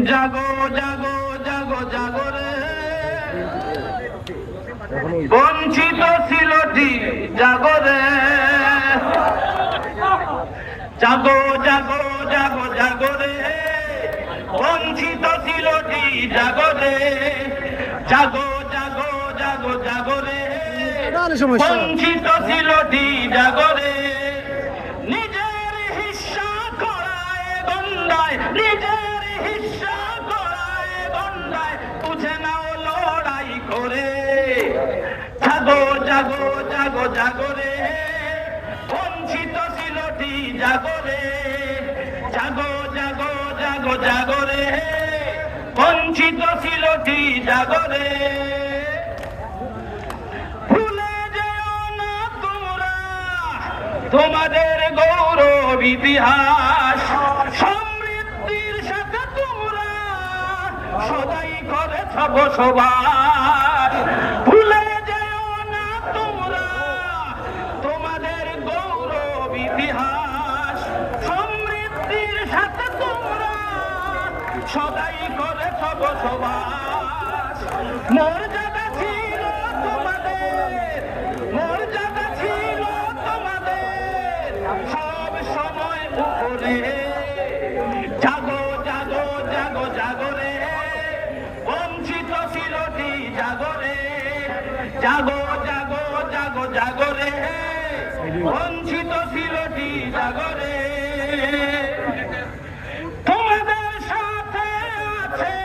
জাগো জাগো জাগো জাগো রে। বঞ্চিত ছিলটি জাগো রে। জাগো জাগো জাগো জাগো রে। বঞ্চিত ছিলটি জাগো রে। জাগো জাগো জাগো জাগো রে। বঞ্চিত ছিলটি নিজের হিস্সা করায় গন্ডায় বুঝে নাও লড়াই করে। জাগো জাগো জাগো রে। বঞ্চিত ছিলটি জাগো রে। জাগো জাগো জাগো রে। বঞ্চিত ছিলটি জাগো রে। ভুলে যেও তোমাদের গৌরব ইতিহাস। বসবাস ভুলে যেও না তোমরা, তোমাদের গৌরব ইতিহাস, সমৃদ্ধির সাথে তোমরা সদাই করেছ বসবাস। মর্যাদা ছিল তোমাদের, মর্যাদা ছিল তোমাদের, সব সময় উপরে। জাগো জাগো জাগো জাগরে জাগো জাগো জাগো জাগো রে। বঞ্চিত ছিলটি জাগরে তোমাদের সাথে আছে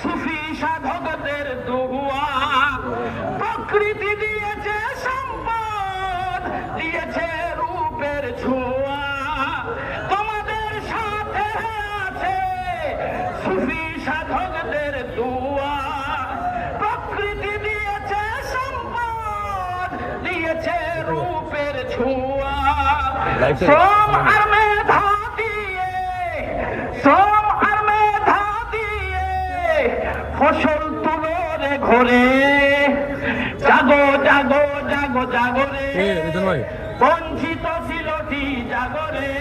সুফি সাধকদের দোয়া। প্রকৃতি দিয়েছে সম্পদ, দিয়েছে রূপের ছোঁয়া। রূপের ছোঁয়া। শ্রম আর মেধা দিয়ে শ্রম আর মেধা দিয়ে ফসল তুলো রে ঘরে। জাগো জাগো জাগো জাগো রে। বঞ্চিত ছিলটি জাগরে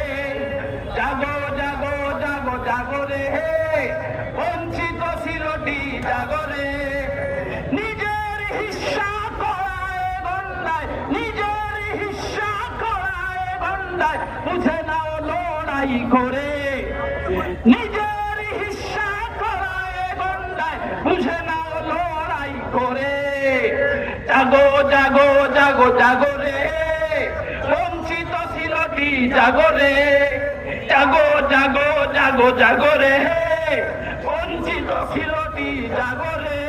জাগো জাগো জাগো জাগরে বঞ্চিত ছিলটি জাগরে নিজের লড়াই করে নিজের হিস্সা করায় গন্ডায়, বুঝে নাও লড়াই করে। জাগো জাগো জাগো জাগো রে, বঞ্চিত ছিলটি জাগো রে? জাগো জাগো জাগো জাগো রে, বঞ্চিত ছিলটি জাগো রে?